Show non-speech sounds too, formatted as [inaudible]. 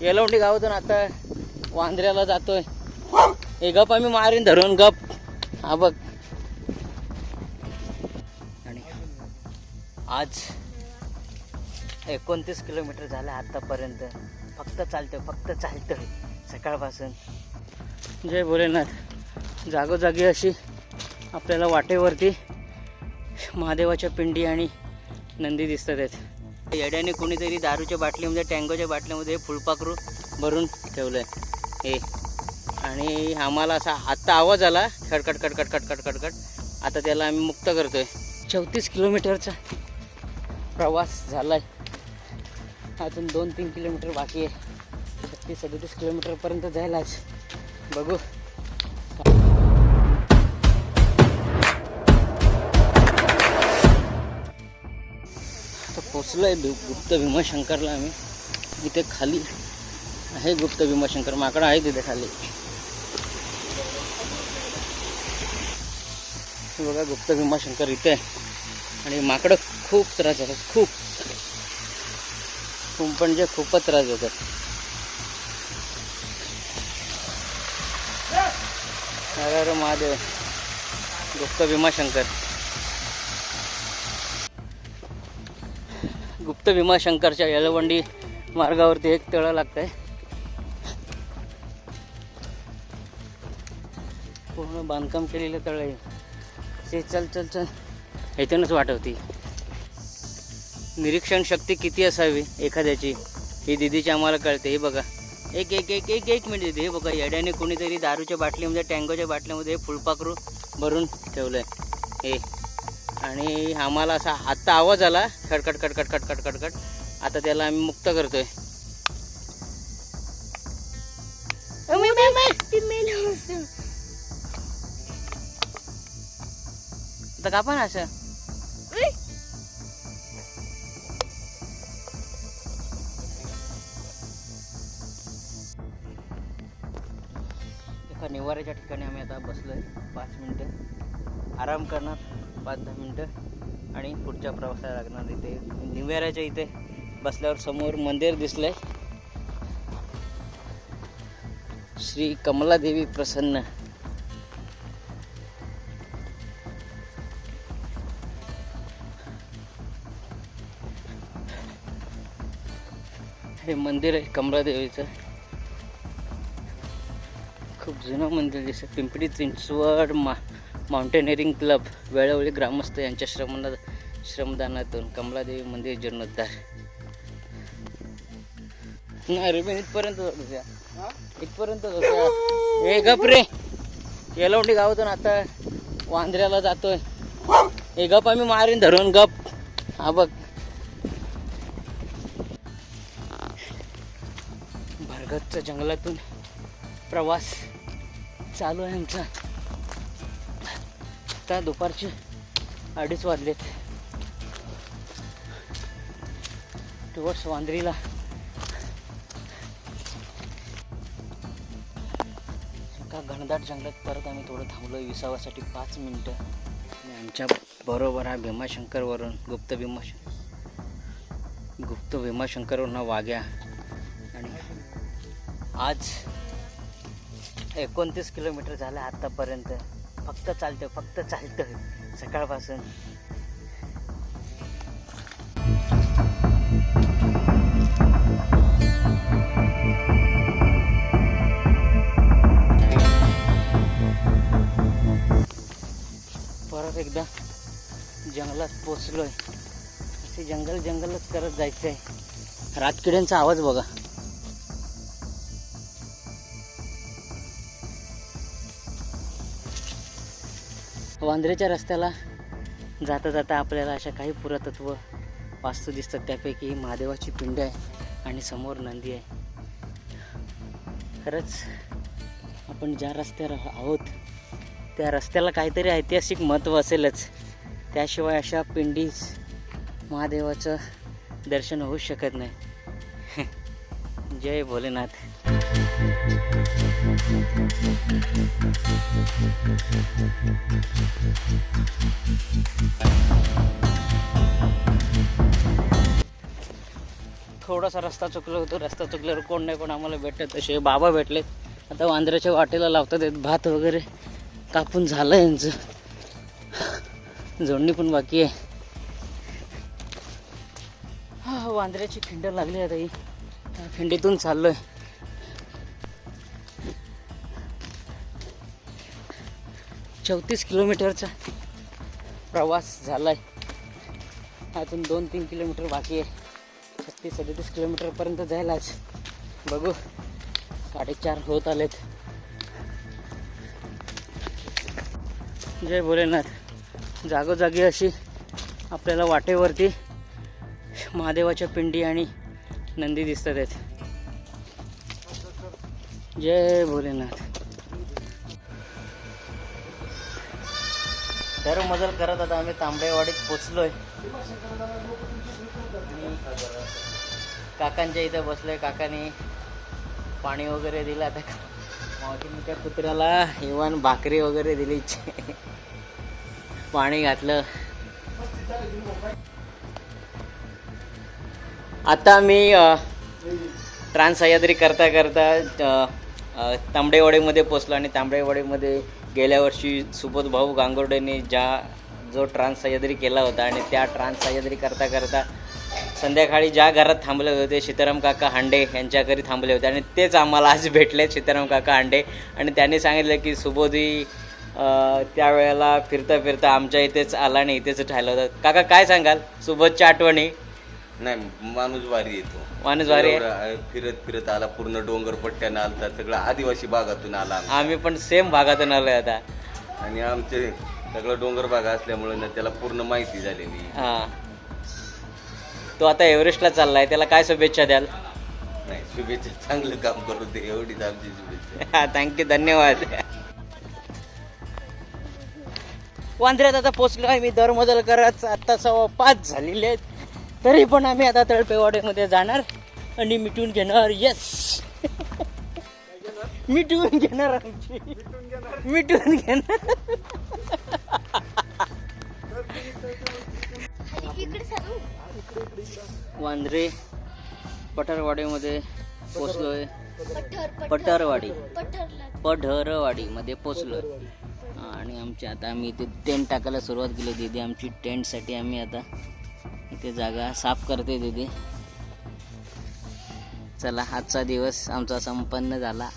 येलवंडी गावातून आता वांद्र्याला जातोय. हे गप आम्ही मारीन धरून गप. हा बघ. आणि आज एकोणतीस किलोमीटर झालं आतापर्यंत. फक्त चालतं फक्त चालतं सकाळपासून. जय भोलेनाथ. जागोजागी अशी आपल्याला वाटेवरती महादेवाच्या पिंडी आणि नंदी दिसतात आहेत. येड्याने कोणीतरी दारूच्या बाटलीमध्ये टँगोच्या बाटलीमध्ये फुलपाखरू भरून ठेवलं आहे हे. आणि आम्हाला असा आत्ता आवाज आला. खडखड खडखड खडखड खडखड. आता त्याला आम्ही मुक्त करतोय. चौतीस किलोमीटरचा प्रवास झाला आहे अजून दोन तीन किलोमीटर बाकी आहे. छत्तीस सदतीस किलोमीटरपर्यंत जायलाच. बघू. पोचलो आहे गुप्त भीमाशंकरला आम्ही. इथे खाली आहे गुप्त भीमाशंकर. माकडं आहे तिथे खाली. बघा गुप्त भीमाशंकर इथे आहे. आणि माकडं खूप त्रास होतात खूप. कुंपणचे म्हणजे खूपच त्रास होतात अरे अरे महादेव. गुप्त भीमाशंकर. गुप्त भीमाशंकरच्या यलवंडी मार्गावरती एक तळं लागतंय. पूर्ण बांधकाम केलेलं तळं आहे. ते चल चल चल. इथूनच वाटवती निरीक्षण शक्ती किती असावी एखाद्याची? ही दिदीची आम्हाला कळते. हे बघा. एक एक एक एक एक मिनिट दिदी. हे बघा येड्याने कोणीतरी दारूच्या बाटलीमध्ये टँगोच्या बाटलीमध्ये फुलपाखरू भरून ठेवलं आहे हे. आणि आम्हाला असा आत्ता आवाज आला. खडखड खडखड खडखड खडखड आता त्याला आम्ही मुक्त करतोय. आता का पण असं. एका निवाऱ्याच्या ठिकाणी आम्ही आता बसलोय. पाच मिनटं. आराम करणार. पाच दहा मिनटं आणि पुढच्या प्रवासाला लागणार इथे. निव्याराच्या इथे बसल्यावर समोर मंदिर दिसलंय. श्री कमलादेवी प्रसन्न. हे मंदिर आहे कमलादेवीचं. खूप जुनं मंदिर दिसत पिंपरी चिंचवड मा माउंटेनिअरिंग क्लब वेळोवेळी ग्रामस्थ यांच्या श्रमदा श्रमदानातून कमलादेवी मंदिर जीर्णोद्धार. नाही रे मी इथपर्यंत इथपर्यंत जातो हे गप रे. येलवंडी गावातून आता वांद्र्याला जातोय. हे गप आम्ही मारीन धरून गप. हा बघ. भरगतच्या जंगलातून प्रवास चालू आहे आमचा. आता दुपारचे अडीच वाजलेत. टुवर्ड्स वांद्रीला. एका घनदाट जंगलात परत आम्ही थोडं थांबलो विसावासाठी पाच मिनटं. आणि आमच्या बरोबर हा भीमाशंकरवरून गुप्त भीमाशंकर गुप्त भीमाशंकरवरून वाघ्या. आणि आज एकोणतीस किलोमीटर झालं आत्तापर्यंत फक्त चालतं फक्त चालतं सकाळपासून. परत एकदा जंगलात पोचलोय. ते जंगल जंगलच करत जायचंय. रातकिड्यांचा आवाज बघा. वांद्रेच्या रस्त्याला जाता जाता आपल्याला अशा काही पुरातत्व वास्तू दिसतात. त्यापैकी महादेवाची पिंड आहे आणि समोर नंदी आहे. खरंच आपण ज्या रस्त्यावर आहोत त्या रस्त्याला काहीतरी ऐतिहासिक महत्त्व असेलच. त्याशिवाय अशा पिंडीस महादेवाचं दर्शन होऊ शकत नाही. [laughs] जय भोलेनाथ. थोडासा रस्ता चुकलो होतो. रस्ता चुकल्यावर कोण नाही कोण आम्हाला भेटत. तसे बाबा भेटले आता वांद्र्याच्या वाटेला लावतात आहेत. भात वगैरे कापून झालं यांचं. जोडणी पण बाकी आहे. हा वांद्र्याची खिंड लागली आता ही. खिंडीतून खिंडीतून चाललोय. चौतीस किलोमीटरचा प्रवास झाला आहे अजून दोन तीन किलोमीटर बाकी आहे. छत्तीस सदतीस किलोमीटरपर्यंत जायलाच बघू साडेचार होत आलेत. जय भोलेनाथ. जागोजागी अशी आपल्याला वाटेवरती महादेवाच्या पिंडी आणि नंदी दिसतात आहेत. जय भोलेनाथ. मजल करत आता आम्ही तांबडेवाडीत पोचलोय. काकांच्या इथं बसलोय. काकाने पाणी वगैरे दिलं. आता मावशीने त्या कुत्र्याला इवन भाकरी वगैरे दिली. पाणी घातलं. आता मी ट्रान्स सह्याद्री करता करता तांबडेवाडीमध्ये पोचलो आणि तांबडेवाडीमध्ये गेल्या वर्षी सुबोध भाऊ गांगुर्डेने ज्या जो ट्रान्स सह्याद्री केला होता आणि त्या ट्रान्स सह्याद्री करता करता संध्याकाळी ज्या घरात थांबले होते सीताराम काका हांडे यांच्या घरी थांबले होते आणि तेच आम्हाला आज भेटले सीताराम काका हांडे. आणि त्यांनी सांगितलं की सुबोधी त्यावेळेला फिरता फिरता आमच्या इथेच आला आणि इथेच राहिला होता. काका काय सांगाल? सुबोधच्या आठवणी? नाही माणूस वारी येतो. माणूस वारी आहे? एवढा फिरत फिरत आला पूर्ण डोंगर पट्ट्यानं आलता सगळं आदिवासी भागातून आला आमचा. आम्ही पण सेम भागातून आलोय आता. आणि आमचे सगळं डोंगर भाग असल्यामुळे ना त्याला पूर्ण माहिती झालेली. हा. तो आता एव्हरेस्टला चाललाय त्याला काय शुभेच्छा द्याल? नाही शुभेच्छा चांगलं काम करू दे एवढीच आमची शुभेच्छा. [laughs] थँक्यू धन्यवाद. वांद्र्यात आता पोचलो आहे मी दरमजल करत आता सव्वा पाच झालेले आहेत. तरी पण आम्ही आता तळपेवाडीमध्ये जाणार आणि मिटून घेणार येस मिटवून घेणार आमची. मिटवून घेणार. वांद्रे पठारवाडीमध्ये पोचलोय. पठारवाडी. पढरवाडीमध्ये पोचलो आणि आमची आता आम्ही इथे टेंट टाकायला सुरुवात केली. दिदी आमची टेंटसाठी आम्ही आता इथे जागा साफ करते दिदी. चला आजचा दिवस आमचा संपन्न झाला.